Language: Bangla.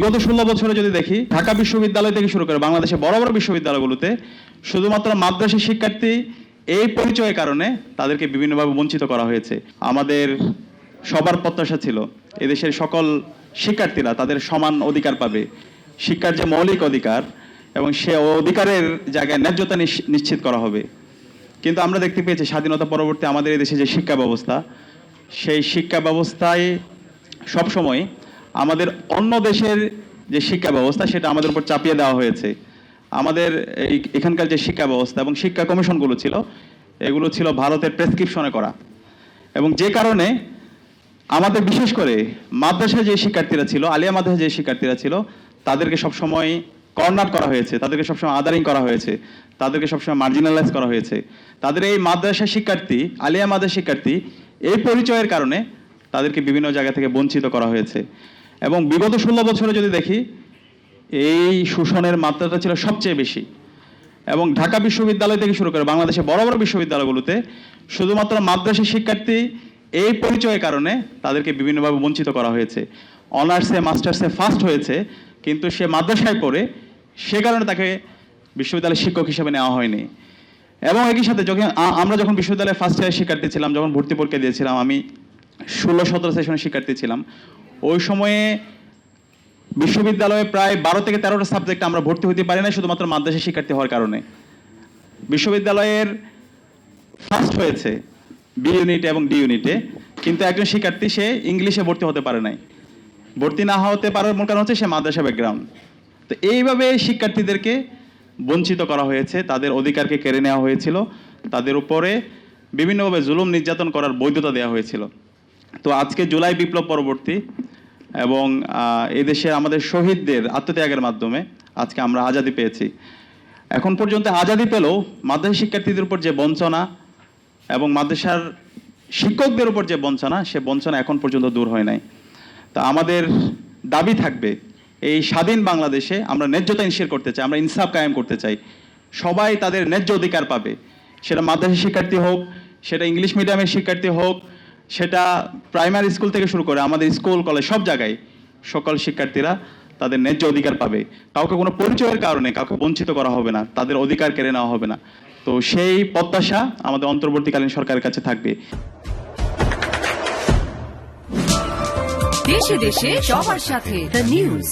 বিগত ষোলো বছরে যদি দেখি, ঢাকা বিশ্ববিদ্যালয় থেকে শুরু করে বাংলাদেশে বড় বড় বিশ্ববিদ্যালয়গুলোতে শুধুমাত্র মাদ্রাসা শিক্ষার্থী এই পরিচয়ের কারণে তাদেরকে বিভিন্নভাবে বঞ্চিত করা হয়েছে। আমাদের সবার প্রত্যাশা ছিল, এদেশের সকল শিক্ষার্থীরা তাদের সমান অধিকার পাবে, শিক্ষার যে মৌলিক অধিকার এবং সে অধিকারের জায়গায় ন্যায্যতা নিশ্চিত করা হবে। কিন্তু আমরা দেখতে পেয়েছি, স্বাধীনতা পরবর্তী আমাদের এই দেশে যে শিক্ষা ব্যবস্থা, সেই শিক্ষা ব্যবস্থায় সবসময় আমাদের অন্য দেশের যে শিক্ষা ব্যবস্থা, সেটা আমাদের উপর চাপিয়ে দেওয়া হয়েছে। আমাদের এখানকার যে শিক্ষা ব্যবস্থা এবং শিক্ষা কমিশনগুলো ছিল, এগুলো ছিল ভারতের প্রেসক্রিপশনে করা। এবং যে কারণে আমাদের বিশেষ করে মাদ্রাসায় যে শিক্ষার্থীরা ছিল, আলিয়া মাদ্রাসায় যে শিক্ষার্থীরা ছিল, তাদেরকে সবসময় কর্নার করা হয়েছে, তাদেরকে সবসময় আদারিং করা হয়েছে, তাদেরকে সবসময় মার্জিনালাইজ করা হয়েছে। তাদের এই মাদ্রাসা শিক্ষার্থী, আলিয়া মাদ্রাসা শিক্ষার্থী, এই পরিচয়ের কারণে তাদেরকে বিভিন্ন জায়গা থেকে বঞ্চিত করা হয়েছে। এবং বিগত ষোলো বছরে যদি দেখি, এই শোষণের মাত্রাটা ছিল সবচেয়ে বেশি। এবং ঢাকা বিশ্ববিদ্যালয় থেকে শুরু করে বাংলাদেশে বড় বড় বিশ্ববিদ্যালয়গুলোতে শুধুমাত্র মাদ্রাসা শিক্ষার্থী এই পরিচয়ের কারণে তাদেরকে বিভিন্নভাবে বঞ্চিত করা হয়েছে। অনার্সে, মাস্টার্সে ফার্স্ট হয়েছে, কিন্তু সে মাদ্রাসায় পড়ে সে কারণে তাকে বিশ্ববিদ্যালয়ের শিক্ষক হিসেবে নেওয়া হয়নি। এবং একই সাথে যখন আমরা যখন বিশ্ববিদ্যালয়ে ফার্স্ট ইয়ার শিক্ষার্থী ছিলাম, যখন ভর্তি পরীক্ষা দিয়েছিলাম, আমি ষোলো সতেরো সেশনের শিক্ষার্থী ছিলাম। ওই সময়ে বিশ্ববিদ্যালয়ে প্রায় বারো থেকে তেরোটা সাবজেক্ট আমরা ভর্তি হতে পারি না শুধুমাত্র মাদ্রাসা শিক্ষার্থী হওয়ার কারণে। বিশ্ববিদ্যালয়ের ফার্স্ট হয়েছে বি ইউনিটে এবং ডি ইউনিটে কিন্তু একজন শিক্ষার্থী সে ইংলিশে ভর্তি হতে পারে নাই। ভর্তি না হতে পারার মূল কারণ হচ্ছে সে মাদ্রাসা ব্যাকগ্রাউন্ড তো এইভাবে শিক্ষার্থীদেরকে বঞ্চিত করা হয়েছে, তাদের অধিকারকে কেড়ে নেওয়া হয়েছিল, তাদের উপরে বিভিন্নভাবে জুলুম নির্যাতন করার বৈধতা দেওয়া হয়েছিল। তো আজকে জুলাই বিপ্লব পরবর্তী এবং আহ, এদেশে আমাদের শহীদদের আত্মত্যাগের মাধ্যমে আজকে আমরা আজাদি পেয়েছি। এখন পর্যন্ত আজাদি পেলেও মাদ্রাসা শিক্ষার্থীদের উপর যে বঞ্চনা এবং মাদ্রাসার শিক্ষকদের উপর যে বঞ্চনা সে বঞ্চনা এখন পর্যন্ত দূর হয় নাই। তা আমাদের দাবি থাকবে এই স্বাধীন বাংলাদেশে আমরা ন্যায্যতা ইনশিয়ার করতে চাই আমরা ইনসাফ কায়েম করতে চাই। সবাই তাদের ন্যায্য অধিকার পাবে। সেটা মাদ্রাসা শিক্ষার্থী হোক সেটা ইংলিশ মিডিয়ামের শিক্ষার্থী হোক সেটা প্রাইমারি স্কুল থেকে শুরু করে আমাদের স্কুল, কলেজ, সব জায়গায় সকল শিক্ষার্থীরা তাদের ন্যায্য অধিকার পাবে। কাউকে কোনো পরিচয়ের কারণে কাউকে বঞ্চিত করা হবে না, তাদের অধিকার কেড়ে নেওয়া হবে না। তো সেই প্রত্যাশা আমাদের অন্তর্বর্তীকালীন সরকারের কাছে থাকবে। দেশে দেশে সবার সাথে দ্য নিউজ